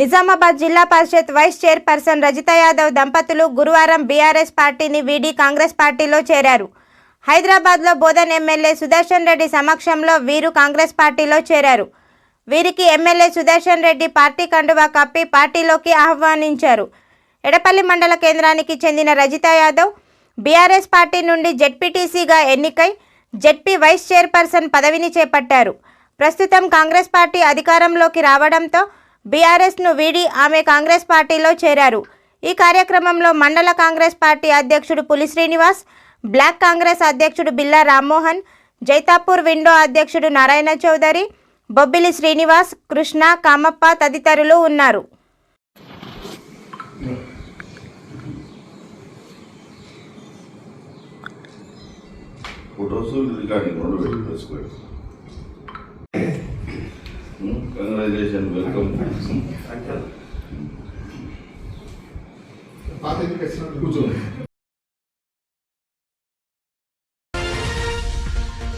Nizamabad Zilla Parishad vice chairperson Rajitha Yadav దంపతులు గురువారం BRS పార్టీని వీడి కాంగ్రెస్ పార్టీలో చేరారు. హైదరాబాద్లో బోధన్ ఎమ్మెల్యే సుదర్శన్ రెడ్డి సమక్షంలో వీరు కాంగ్రెస్ పార్టీలో చేరారు. వీరికి ఎమ్మెల్యే సుదర్శన్ రెడ్డి పార్టీ కండువా కప్పి పార్టీలోకి ఆహ్వానించారు. ఎడపల్లి మండల కేంద్రానికి చెందిన రజిత యాదవ్ బీఆర్ఎస్ పార్టీ నుండి జెడ్పీటీసీగా ఎన్నికై జెడ్పీ వైస్ చైర్పర్సన్ పదవిని చేపట్టారు. ప్రస్తుతం కాంగ్రెస్ పార్టీ అధికారంలోకి రావడంతో బీఆర్ఎస్ను వీడి ఆమె కాంగ్రెస్ పార్టీలో చేరారు. ఈ కార్యక్రమంలో మండల కాంగ్రెస్ పార్టీ అధ్యక్షుడు పులి శ్రీనివాస్ బ్లాక్ కాంగ్రెస్ అధ్యక్షుడు బిల్లా రామ్మోహన్ జైతాపూర్ విండో అధ్యక్షుడు నారాయణ చౌదరి బొబ్బిలి శ్రీనివాస్ కృష్ణ కామప్ప తదితరులు ఉన్నారు. ఫొటోస్ కానీ రెండు పెట్టి కంగ్రాచులేషన్ వెల్కమ్ కూర్చోండి